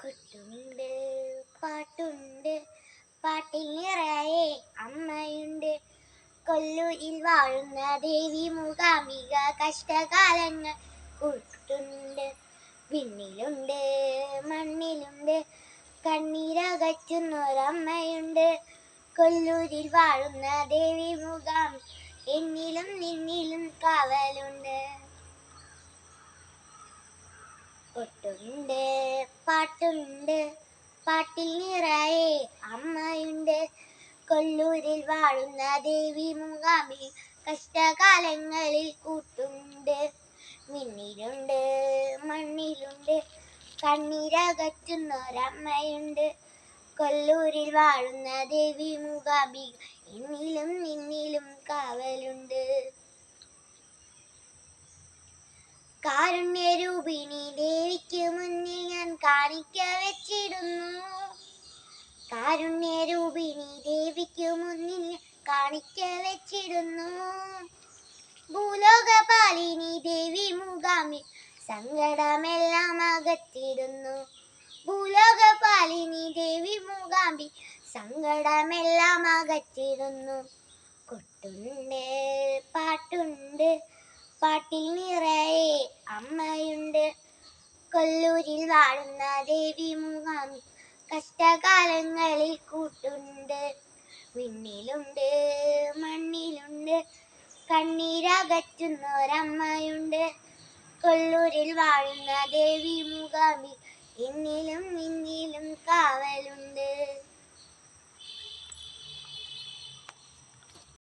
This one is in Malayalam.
കൊട്ടുണ്ട് പാട്ടുണ്ട്. പാട്ടിൽ നിറയെ അമ്മയുണ്ട്. കൊല്ലൂരിൽ വാഴുന്ന ദേവി മുഖാമിക കഷ്ടകാലങ്ങൾ കൂട്ടുണ്ട് വിണ്ണിലുണ്ട് മണ്ണിലുണ്ട് കണ്ണീരകറ്റുന്നൊരമ്മയുണ്ട്. കൊല്ലൂരിൽ വാഴുന്ന ദേവി മുഖം എന്നിലും നിന്നിലും കാവലുണ്ട്. കൊട്ടുണ്ട് പാട്ടുണ്ട്. പാട്ടിൽ നിറയെ അമ്മയുണ്ട്. കൊല്ലൂരിൽ വാഴുന്ന ദേവി മൂകാംബി കഷ്ടകാലങ്ങളിൽ കൂട്ടുണ്ട്. മിന്നിലുണ്ട് മണ്ണിലുണ്ട് കണ്ണീരകറ്റുന്നൊരമ്മയുണ്ട്. കൊല്ലൂരിൽ വാഴുന്ന ദേവി മുഖാബി എന്നിലും നിന്നിലും കാവലുണ്ട്. കാരുണ്യരൂപിണി ദേ കാണിക്ക വെച്ചിടുന്നു. കാരുണ്യരൂപിണി ദേവിക്ക് മുന്നിൽ കാണിക്ക വെച്ചിടുന്നു. ഭൂലോകപാലിനി ദേവി മുഖാമിൽ സങ്കടമെല്ലാം അകറ്റിടുന്നു ഭൂലോകപാലിനി ദേവി മുഖാമ്പി സങ്കടമെല്ലാം അകറ്റിടുന്നു കൊട്ടുണ്ട് പാട്ടുണ്ട്. പാട്ടിൽ അമ്മയുണ്ട് കൊല്ലൂരിൽ വാഴുന്ന ദേവി മുഖം കഷ്ടകാലങ്ങളിൽ കൂട്ടുണ്ട്. വിണ്ണിലുണ്ട് മണ്ണിലുണ്ട് കണ്ണീരകറ്റുന്നൊരമ്മയുണ്ട് കൊല്ലൂരിൽ വാഴുന്ന ദേവി മുഖാമി എന്നിലും